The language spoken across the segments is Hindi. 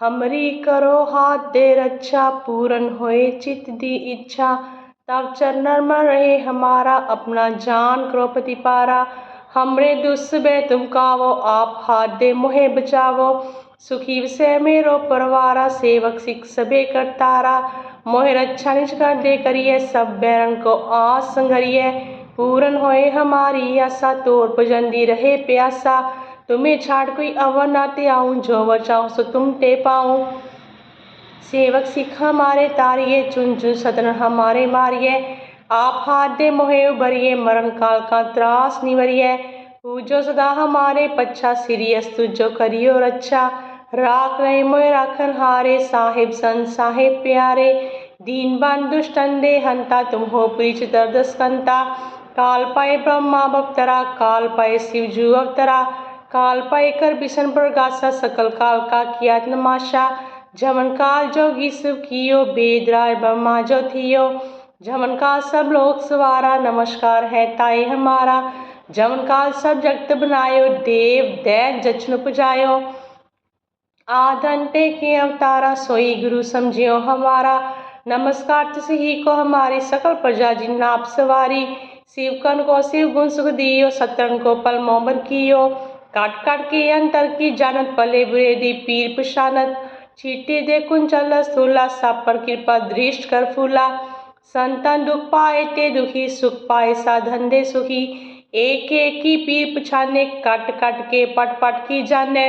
हमरी करो हाथ दे रक्षा, पूरन होए चित दी इच्छा। तब चरणन में रहे हमारा अपना जान करो प्रतिपारा हमरे दुस्बे तुम कावो, आप हाथ दे मोहे बचावो। सुखी से मेरो परवारा, सेवक, सिख सबे करतारा मोहे रक्षा निज कर दे करिए, सब बैरन को आस संगरिए पूरन होए हमारी आशा तोर भजंदी रहे प्यासा। तुम्हें छाड़ कोई अवर नाते आऊँ, जो बचाऊं सो तुम ते पाऊँ। सेवक सिख हमारे तारिये चुन चुन सतन हमारे मारिए। आप हाथ दे मोहे उबरिए मरण काल का त्रास निवरिए। पूजो सदा हमारे पच्छा सिरी अस्तु जो करियो रक्षा राख रहे मोहे राखन हारे, साहिब सन साहिब प्यारे। दीन बन दुष्टन दे हंता, तुम हो प्रीच दर्द स्कंता। काल पाए ब्रह्मा बप्तरा, काल पाए शिवजू अवतरा। काल पाए कर बिशन प्रगासा सकल काल का किया नमाशा जमन काल जोगी सुख कियो, बेदराय ब्रह्मा जो थियो। जमन काल सब लोग सवारा, नमस्कार है ताए हमारा। जमन काल सब जगत बनायो, देव, दैत, जचन उपजायो। आदंते के अवतारा, सोई गुरु समझियो हमारा। नमस्कार तिस ही को हमारी सकल प्रजा जिन नाप सवारी। शिव कन को शिव गुण सुख दियो सतन को पल मोमर कियो। काट काट के अंतर की जानत पले बुरे दी पीर दे कुंचल सब पर कृपा दृष्ट कर फूला। संतन दुख पाए ते दुखी, सुख पाए साधन दे सुखी। एक एक की पीर पछाने, कट कट के पट पट की जाने।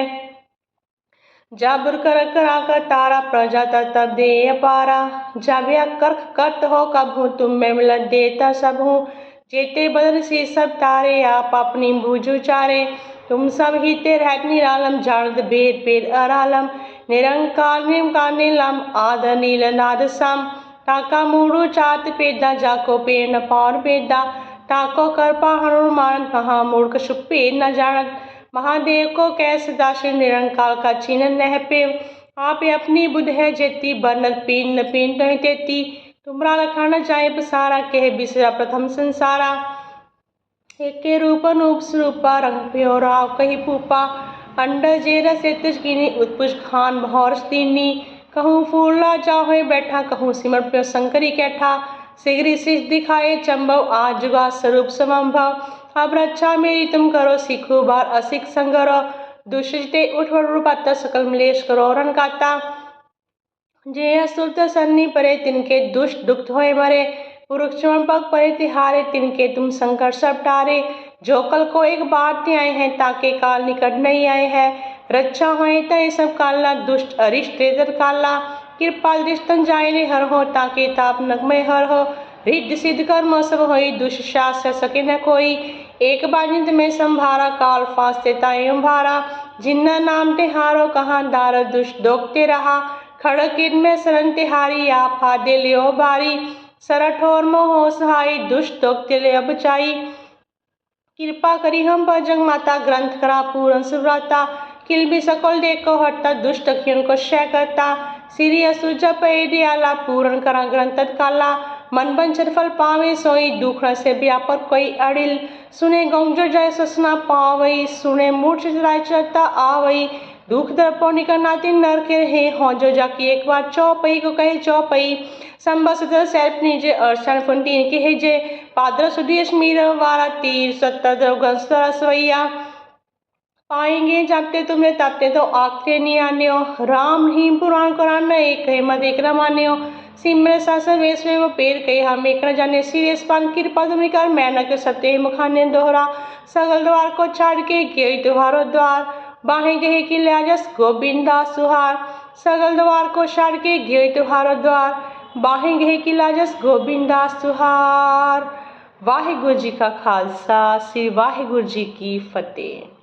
जाबर कर करा कर तारा प्रजा तब दे पारा जब या कर्क करत हो कब हूँ तुम में मिलन देता सब। हूँ जेते बदल से सब तारे, आप अपनी बूझू चारे तुम सब ही ते रहत निरालम जाणद बेर पेर अरालम। निरंकार निरंकार नीलम, आद, नील, नाद, सम। ताका मूड़ू चात, पेदा, जाको पेर न पार पेदा। ताको कर पहाड़ों मान कहाँ, मूर्ख छुपे न जानत महादेव को कैसे दाशिर निरंकार का चिन्ह नह पे। आप अपनी बुध है जेती बनत पीन न पीन नहीं तेती तुमरा लखाना जाए पसारा कह बिसरा प्रथम संसारा। एक के रूप अनूप स्वरूपा रंग प्योराव कही पूपा अंडर जेरा से तजगिनी उत्पुष खान भौर तीनी कहूँ फूला चाहे बैठा, कहूँ सिमर प्यो शंकरी कैठा। सिगरी सिस दिखाए चंबव, आज जुगा स्वरूप समभव। अब रक्षा मेरी, तुम करो सिखो बार असिख संगरो। दुष्टते उठ रूपाता सकल मलेश करो रन काता। जे असुरत सन्नी परे, तिनके दुष्ट दुख होए मरे। पुरुष पग परे तिहारे तिनके तुम संकट सब टारे। जो कल को एक बार ते आए हैं, ताके काल निकट नहीं आए हैं। रक्षा तय सब काला दुष्ट अरिष्ट काला कृपा दृष्टन जाए हर हो, ताके ताप नगमय हर हो। रिद्ध सिद्ध कर्म सब होई दुष्शास सके न कोई। एक बाजिंद में संभारा, काल फास्ते तायम भारा जिन्ना नाम तिहारो कहाँ दार दुष्ट दोगते रहा। खड़क में शरण तिहारी फादे लियो बारी। सरठोर मोहो सहाय दुष्ट दोगते ले बचाई कृपा करी हम पर जंग माता, ग्रंथ करा, पूर्ण सुव्रता। किल भी सकल देखो हटता दुष्ट अखियन को शय करता। श्री असुजा पे आला पूर्ण करा ग्रंथ काला मन बंचर फल पावे सोई, दुख से व्यापक कोई अड़िल। सुने गौजो जय ससना पावई, सुने मूर्छ राय चरता आवई। के रहे हो जो जाकी एक बार चौपई को कहे, चौपई। संबस सैल्प नीजे अर्शन फुंटीन के हे जे, पाद्र सुदेश मीर वारा तीर, सत्तर द्रव सवैया पाएँगे जबते तुम्हें तबते तो आखते नहीं आने हो। राम ही पुराण कुरान एक है मत एक माने हो। सिमर सासर वेश में वो पेड़ कही, हम एक जाने सीरियस पान, कृपा तुम कर, मैं न के सत्य मुखाने दोहरा। सगल द्वार को छाड़ के गई तुम्हारो द्वार। बाहें गहे की जस गोविंदा सुहार। सगल द्वार को छाड़ के गे तुम्हारो द्वार। बाहें गहे की लाजस गोविंदा सुहार। वाहिगुरु जी का खालसा, श्री वाहेगुरु जी की फतेह।